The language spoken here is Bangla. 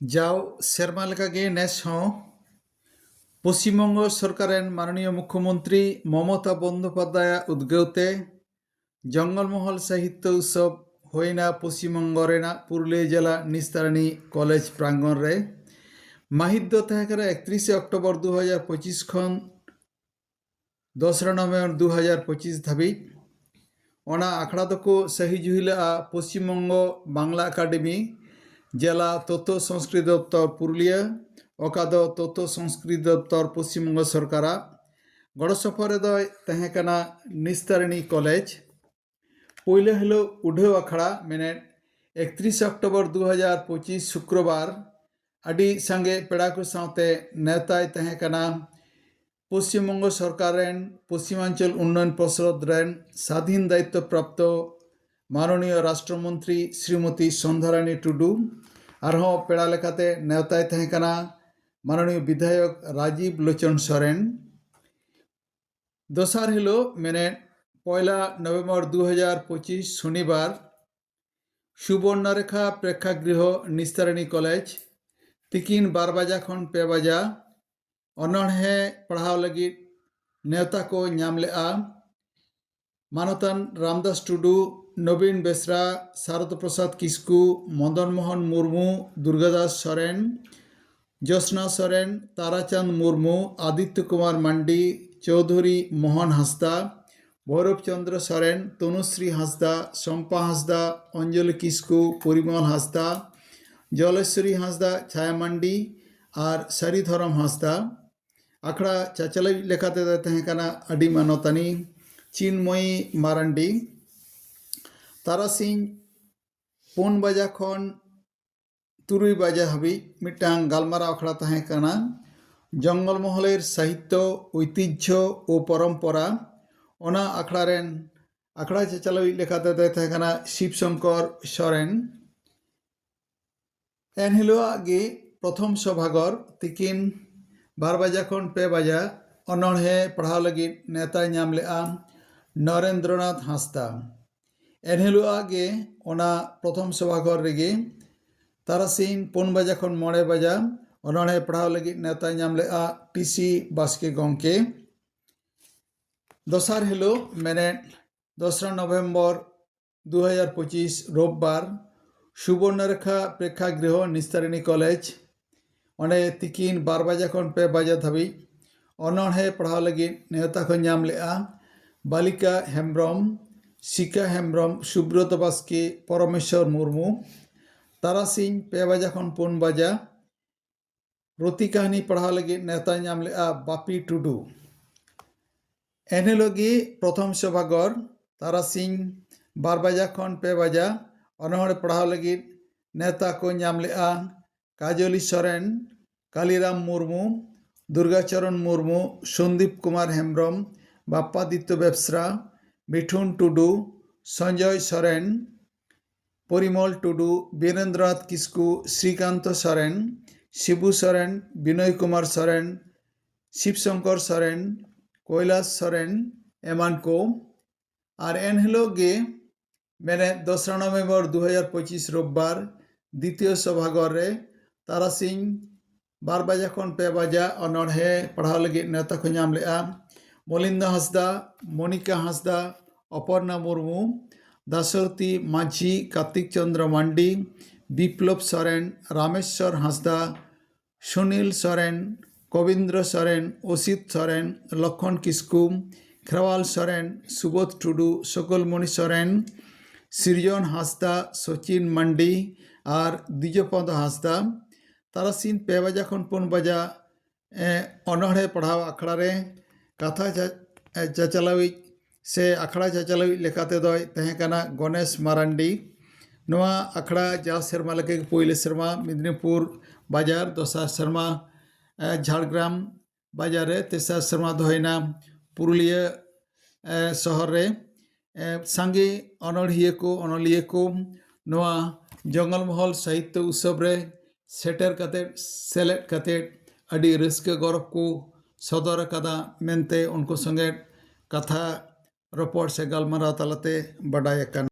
যাও শেরমা লেখাগে ন্যাস হও। পশ্চিমবঙ্গ সরকারের মাননীয় মুখ্যমন্ত্রী মমতা বন্দ্যোপাধ্যায় উদ্যোগতে জঙ্গলমহল সাহিত্য উৎসব হয়ে না পশ্চিমবঙ্গ রেনা পুরুলিয়া জেলা নিস্তারণী কলেজ প্রাঙ্গণ রে মাহিদ্য তাহাকারে একত্রিশে অক্টোবর দু হাজার পঁচিশ খন দোসরা নভেম্বর দু হাজার পঁচিশ ধাবিজ ওনা আখড়া দকো সহিজুহিল পশ্চিমবঙ্গ বাংলা একাডেমি জেলা তথ্য সংস্কৃতি দপ্তর পুরুলিয়া, অকাদ তথ্য সংস্কৃতি দপ্তর পশ্চিমবঙ্গ সরকার গড়সফরে দয় তাহেকানা নিস্তারিণী কলেজ পইলে হল উঢেও আখড়া মেনে একত্রিশ অক্টোবর দু হাজার পঁচিশ শুক্রবার আডি সঙ্গে পেড়াকু সাথে নেতায় তাহেকানা, পশ্চিমবঙ্গ সরকারের পশ্চিমাঞ্চল উন্নয়ন পর্ষদ রেন, স্বাধীন দায়িত্বপ্রাপ্ত માનનીય રાષ્ટ્રમંત્રી શ્રીમતી સંધારાણી ટુડુ ᱟᱨᱦᱚᱸ ᱯᱮᱲᱟ ᱞᱮᱠᱟᱛᱮ ᱱᱮᱣᱛᱟᱭ ᱛᱟᱦᱮᱸ ᱠᱟᱱᱟ ᱢᱟᱱᱚᱱᱤᱭᱚ ᱵᱤᱫᱷᱟᱭᱚᱠ ᱨᱟᱡᱤᱵ ᱞᱳᱪᱚᱱ ᱥᱚᱨᱮᱱ ᱫᱚᱥᱟᱨ ᱦᱤᱞᱳᱜ ᱢᱮᱱᱮ পয়লা নভেম্বর দু শনিবার সুবর্ণরেখা প্রেক্ষাগৃহ নিস্তারিণী কলেজ তিকিন বার বাজা খন পে বাজা অনড়হে পড়াও লাগি নেওতা কো নাম লেগা মানতান রামদাস টুডু নবীন বেসরা শারদ প্রসাদ কিস্কু মদন মোহন মুর্মু, দুর্গাদাস সরেন, জ্যোৎস্না সরেন, তারাচাঁদ মুর্মু আদিত্য কুমার মান্ডি, চৌধুরী মোহন হাঁসদা, ভৈরবচন্দ্র সরেন, তনুশ্রী হাঁসদা, শম্পা হাঁসদা, অঞ্জলি কিস্কু পরিমল হাঁসদা, জলেশ্বরী হাঁসদা ছায়া মান্ডি আর সারিধরম হাঁসদা। আখড়া চাচালাই লেখাতে কানা আডি মানতানি, চিন্ময়ী মারান্ডি। ᱛᱟᱨᱟᱥᱤᱧ ᱯᱩᱱ ᱵᱟᱡᱟ ᱠᱷᱚᱱ ᱛᱩᱨᱩᱭ ᱵᱟᱡᱟ ᱦᱟᱹᱵᱤᱡ ᱢᱤᱫᱴᱟᱝ ᱜᱟᱞᱢᱟᱨᱟᱣ ᱟᱠᱷᱲᱟ ᱛᱟᱦᱮᱸ ᱠᱟᱱᱟ ᱡᱚᱝᱜᱚᱞ ᱢᱚᱦᱚᱞᱮᱨ ᱥᱟᱦᱤᱛᱛᱚ ᱳᱭᱛᱤᱡᱡᱷᱚ ও পরম্পরা ᱚᱱᱟ ᱟᱠᱷᱲᱟ ᱨᱮᱱ আখড়া ᱪᱟᱪᱟᱞᱟᱣᱤᱡ ᱞᱮᱠᱟᱛᱮ ᱛᱟᱦᱮᱸ ᱠᱟᱱᱟ ᱥᱤᱵᱽᱥᱚᱝᱠᱚᱨ ᱥᱚᱨᱮᱱ এনহিলোয়াগ ᱜᱮ ᱯᱨᱚᱛᱷᱚᱢ ᱥᱚᱵᱷᱟᱜᱚᱨ ᱛᱤᱠᱤᱱ ᱵᱟᱨ ᱵᱟᱡᱟ ᱠᱷᱚᱱ ᱯᱮ ᱵᱟᱡᱟ অনᱚᱬᱦᱮ ᱯᱟᱲᱦᱟᱣ ᱞᱟᱹᱜᱤᱫ ᱱᱮᱛᱟᱭ ᱧᱟᱢ ᱞᱮᱜᱼᱟ ᱱᱚᱨᱮᱱᱫᱨᱚᱱᱟᱛᱷ ᱦᱟᱸᱥᱫᱟ ᱮᱱᱦᱤᱞᱳᱜᱟᱜ ᱚᱱᱟ ᱯᱨᱚᱛᱷᱚᱢ ᱥᱚᱵᱷᱟ ᱜᱷᱚᱨ ᱨᱮᱜᱮ ᱛᱟᱨᱟᱥᱤᱧ ᱯᱩᱱ ᱵᱟᱡᱟ ᱠᱷᱚᱱ ᱢᱚᱬᱮ ᱵᱟᱡᱟ ᱚᱱᱚᱬᱦᱮ ᱯᱟᱲᱦᱟᱣ ᱞᱟᱹᱜᱤᱫ ᱱᱮᱣᱛᱟ ᱧᱟᱢ ᱞᱮᱜᱼᱟ ᱴᱤᱥᱤ ᱵᱟᱥᱠᱮ ᱜᱚᱢᱠᱮ ᱫᱚᱥᱟᱨ ᱦᱤᱞᱳᱜ ᱢᱮᱱᱮᱫ ᱫᱚᱥᱨᱟ ᱱᱚᱵᱷᱮᱢᱵᱚᱨ দু হাজার পঁচিশ রোববার সুবর্ণরেখা প্রেক্ষাগৃহ নিস্তারিণী কলেজ ᱚᱸᱰᱮ ᱛᱤᱠᱤᱱ ᱵᱟᱨ ᱵᱟᱡᱟ ᱠᱷᱚᱱ ᱯᱮ ᱵᱟᱡᱟ ᱫᱷᱟᱹᱵᱤᱡ ᱚᱱᱚᱬᱦᱮ ᱯᱟᱲᱦᱟᱣ ᱞᱟᱹᱜᱤᱫ ᱱᱮᱣᱛᱟ ᱠᱚ ᱧᱟᱢ ᱞᱮᱜᱼᱟ ᱵᱟᱞᱤᱠᱟ ᱦᱮᱢᱵᱨᱚᱢ শিকা হেমব্রম, সুব্রত বাস্কে, পরমেশ্বর মুর্মু, তারা সিং পেবা যখন পোন বাজা রতি কাহিনী পড়া লাগে নেতা নাম লেগা বাপি টুডু। এনেলগে প্রথম সভাগর তারা সিং বার বাজা খন পে বাজা অনহড়ে পড়াও লাগে নেতা কো নাম লেগা কাজলি সরেন, কালিরাম মুর্মু, দুর্গাচরণ মুর্মু, সন্দীপ কুমার হেমব্রম, বাপ্পাদিত্য ব্যবসরা মিঠুন টুডু, সঞ্জয় সরেন, পরিমল টুডু, বীরেন্দ্রনাথ কিসকু শ্রীকান্ত সরেন, শিবু সরেন, বিনয় কুমার সরেন, শিবশঙ্কর সরেন, কৈলাস সরেন, এমান কো। আর এন হলো গে মেনে দোসরা নভেম্বর দু হাজার পঁচিশ রোববার দ্বিতীয় সভাগরে তারা সিং বারো বাজা খন পে বাজা অনড়হে পড়াও লাগি নেতা কো নাম লেগা মলিন্দা হাসদা, মনিকা হাসদা, অপর্ণা মুর্মু, দাশরথী মাঝি, কার্তিক চন্দ্র মান্ডি, বিপ্লব সরেন, রামেশ্বর হাসদা, সুনীল সরেন, কবীন্দ্র সরেন, অসিত সরেন, লক্ষণ কিসকু খেওয়াল সরেন, সুবোধ টুডু, সকলমণি সরেন, সৃজন হাসদা, সচিন মান্ডি আর দ্বিজপদ হাসদা। তারা সিন পেবাজা খন পুনবাজা অনড়ে পড়াও আখড়ারে। ᱠᱟᱛᱷᱟ ᱪᱟᱪᱟᱞᱟᱣᱤᱡ ᱥᱮ ᱟᱠᱷᱲᱟ ᱪᱟᱪᱟᱞᱟᱣᱤᱡ ᱞᱮᱠᱟ ᱛᱮᱫᱚᱭ ᱛᱟᱦᱮᱸ ᱠᱟᱱᱟ ᱜᱚᱱᱮᱥ ᱢᱟᱨᱟᱱᱰᱤ ᱱᱚᱣᱟ ᱟᱠᱷᱲᱟ ᱡᱟ ᱥᱮᱨᱢᱟ ᱞᱮᱠᱟᱜᱮ ᱯᱳᱭᱞᱳ ᱥᱮᱨᱢᱟ ᱢᱮᱫᱽᱱᱤᱯᱩᱨ ᱵᱟᱡᱟᱨ ᱫᱚᱥᱟᱨ ᱥᱮᱨᱢᱟ ᱡᱷᱟᱲᱜᱨᱟᱢ ᱵᱟᱡᱟᱨ ᱨᱮ ᱛᱮᱥᱟᱨ ᱥᱮᱨᱢᱟ ᱫᱚ ᱦᱩᱭᱱᱟ ᱯᱩᱨᱩᱞᱤᱭᱟᱹ ᱥᱚᱦᱚᱨ ᱨᱮ ᱥᱟᱸᱜᱮ ᱚᱱᱚᱲᱦᱤᱭᱟᱹ ᱠᱚ ᱚᱱᱚᱞᱤᱭᱟᱹ ᱠᱚ ᱱᱚᱣᱟ ᱡᱚᱝᱜᱚᱞ ᱢᱚᱦᱚᱞ ᱥᱟᱦᱤᱛᱛᱚ ᱩᱛᱥᱚᱵ ᱨᱮ ᱥᱮᱴᱮᱨ ᱠᱟᱛᱮᱫ ᱥᱮᱞᱮᱫ ᱠᱟᱛᱮᱫ ᱟᱹᱰᱤ ᱨᱟᱹᱥᱠᱟᱹ ᱜᱚᱨᱚᱵᱽ ᱠᱚ ᱥᱚᱫᱚᱨ ᱟᱠᱟᱫᱟ ᱢᱮᱱᱛᱮ ᱩᱱᱠᱩ ᱥᱚᱸᱜᱮ ᱠᱟᱛᱷᱟ ᱨᱚᱯᱚᱲ ᱥᱮ ᱜᱟᱞᱢᱟᱨᱟᱣ ᱛᱟᱞᱟᱛᱮ ᱵᱟᱰᱟᱭ ᱟᱠᱟᱱᱟ